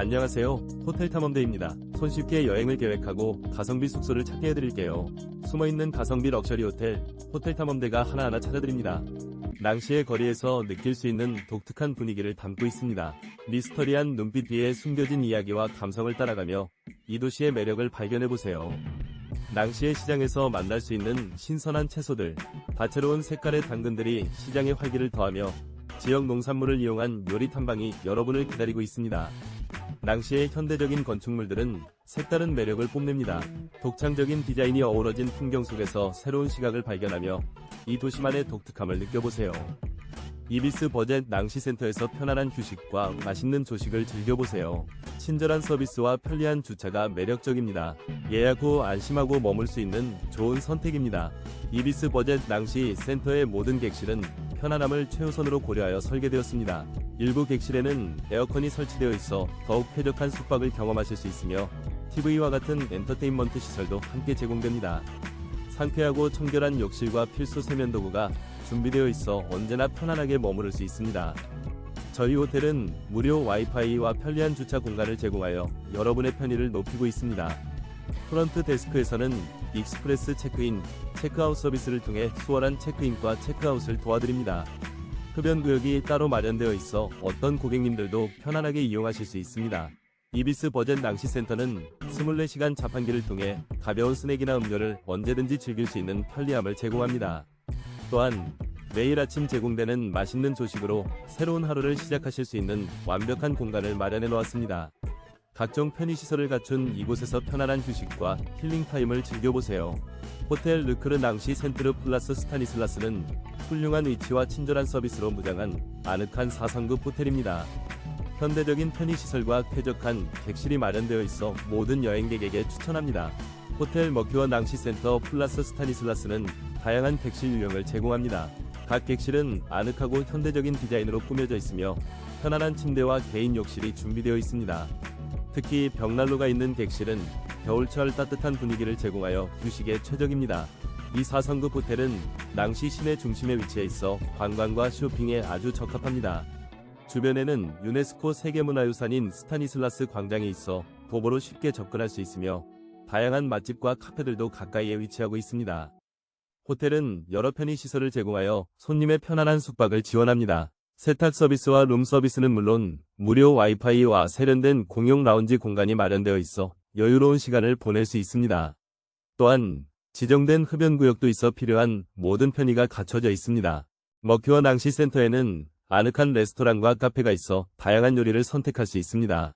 안녕하세요. 호텔 탐험대입니다. 손쉽게 여행을 계획하고 가성비 숙소를 찾게 해드릴게요. 숨어있는 가성비 럭셔리 호텔, 호텔 탐험대가 하나하나 찾아드립니다. 낭시의 거리에서 느낄 수 있는 독특한 분위기를 담고 있습니다. 미스터리한 눈빛 뒤에 숨겨진 이야기와 감성을 따라가며 이 도시의 매력을 발견해보세요. 낭시의 시장에서 만날 수 있는 신선한 채소들, 다채로운 색깔의 당근들이 시장의 활기를 더하며 지역 농산물을 이용한 요리 탐방이 여러분을 기다리고 있습니다. 낭시의 현대적인 건축물들은 색다른 매력을 뽐냅니다. 독창적인 디자인이 어우러진 풍경 속에서 새로운 시각을 발견하며 이 도시만의 독특함을 느껴보세요. 이비스 버젯 낭시센터에서 편안한 휴식과 맛있는 조식을 즐겨보세요. 친절한 서비스와 편리한 주차가 매력적입니다. 예약 후 안심하고 머물 수 있는 좋은 선택입니다. 이비스 버젯 낭시 센터의 모든 객실은 편안함을 최우선으로 고려하여 설계되었습니다. 일부 객실에는 에어컨이 설치되어 있어 더욱 쾌적한 숙박을 경험하실 수 있으며 TV와 같은 엔터테인먼트 시설도 함께 제공됩니다. 상쾌하고 청결한 욕실과 필수 세면 도구가 준비되어 있어 언제나 편안하게 머무를 수 있습니다. 저희 호텔은 무료 와이파이와 편리한 주차 공간을 제공하여 여러분의 편의를 높이고 있습니다. 프런트 데스크에서는 익스프레스 체크인, 체크아웃 서비스를 통해 수월한 체크인과 체크아웃을 도와드립니다. 흡연 구역이 따로 마련되어 있어 어떤 고객님들도 편안하게 이용하실 수 있습니다. 이비스 버젯 낭시센터는 24시간 자판기를 통해 가벼운 스낵이나 음료를 언제든지 즐길 수 있는 편리함을 제공합니다. 또한 매일 아침 제공되는 맛있는 조식으로 새로운 하루를 시작하실 수 있는 완벽한 공간을 마련해 놓았습니다. 각종 편의시설을 갖춘 이곳에서 편안한 휴식과 힐링 타임을 즐겨보세요. 호텔 르크르 낭시 센트르 플러스 스타니슬라스는 훌륭한 위치와 친절한 서비스로 무장한 아늑한 4성급 호텔입니다. 현대적인 편의시설과 쾌적한 객실이 마련되어 있어 모든 여행객에게 추천합니다. 호텔 머큐어 낭시센터 플러스 스타니슬라스는 다양한 객실 유형을 제공합니다. 각 객실은 아늑하고 현대적인 디자인으로 꾸며져 있으며 편안한 침대와 개인 욕실이 준비되어 있습니다. 특히 벽난로가 있는 객실은 겨울철 따뜻한 분위기를 제공하여 휴식에 최적입니다. 이 4성급 호텔은 낭시 시내 중심에 위치해 있어 관광과 쇼핑에 아주 적합합니다. 주변에는 유네스코 세계문화유산인 스타니슬라스 광장이 있어 도보로 쉽게 접근할 수 있으며 다양한 맛집과 카페들도 가까이에 위치하고 있습니다. 호텔은 여러 편의 시설을 제공하여 손님의 편안한 숙박을 지원합니다. 세탁 서비스와 룸 서비스는 물론 무료 와이파이와 세련된 공용 라운지 공간이 마련되어 있어 여유로운 시간을 보낼 수 있습니다. 또한 지정된 흡연 구역도 있어 필요한 모든 편의가 갖춰져 있습니다. 머큐어 낭시 센터에는 아늑한 레스토랑과 카페가 있어 다양한 요리를 선택할 수 있습니다.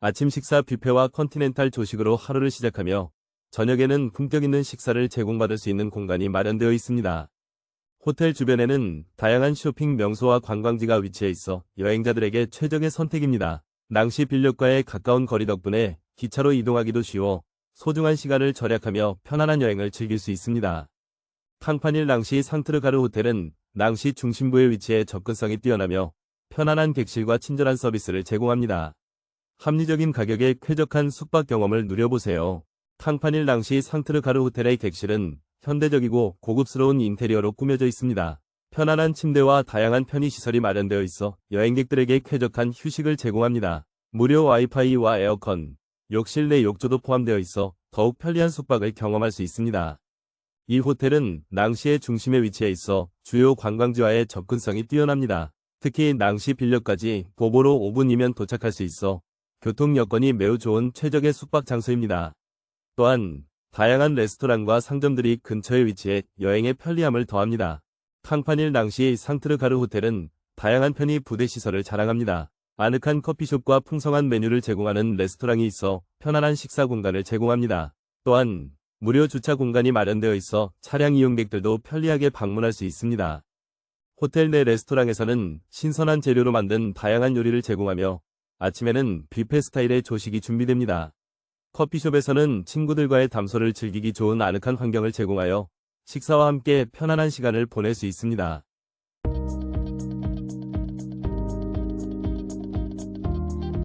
아침 식사 뷔페와 컨티넨탈 조식으로 하루를 시작하며 저녁에는 품격 있는 식사를 제공받을 수 있는 공간이 마련되어 있습니다. 호텔 주변에는 다양한 쇼핑 명소와 관광지가 위치해 있어 여행자들에게 최적의 선택입니다. 낭시 빌력과의 가까운 거리 덕분에 기차로 이동하기도 쉬워 소중한 시간을 절약하며 편안한 여행을 즐길 수 있습니다. 탕파닐 낭시 상트르가르 호텔은 낭시 중심부에 위치해 접근성이 뛰어나며 편안한 객실과 친절한 서비스를 제공합니다. 합리적인 가격에 쾌적한 숙박 경험을 누려보세요. 탕파닐 낭시 상트르가르 호텔의 객실은 현대적이고 고급스러운 인테리어로 꾸며져 있습니다. 편안한 침대와 다양한 편의시설이 마련되어 있어 여행객들에게 쾌적한 휴식을 제공합니다. 무료 와이파이와 에어컨, 욕실 내 욕조도 포함되어 있어 더욱 편리한 숙박을 경험할 수 있습니다. 이 호텔은 낭시의 중심에 위치해 있어 주요 관광지와의 접근성이 뛰어납니다. 특히 낭시 빌려까지 도보로 5분이면 도착할 수 있어 교통 여건이 매우 좋은 최적의 숙박 장소입니다. 또한 다양한 레스토랑과 상점들이 근처에 위치해 여행의 편리함을 더합니다. 캉파닐 낭시 상트르가르 호텔은 다양한 편의 부대 시설을 자랑합니다. 아늑한 커피숍과 풍성한 메뉴를 제공하는 레스토랑이 있어 편안한 식사 공간을 제공합니다. 또한 무료 주차 공간이 마련되어 있어 차량 이용객들도 편리하게 방문할 수 있습니다. 호텔 내 레스토랑에서는 신선한 재료로 만든 다양한 요리를 제공하며 아침에는 뷔페 스타일의 조식이 준비됩니다. 커피숍에서는 친구들과의 담소를 즐기기 좋은 아늑한 환경을 제공하여 식사와 함께 편안한 시간을 보낼 수 있습니다.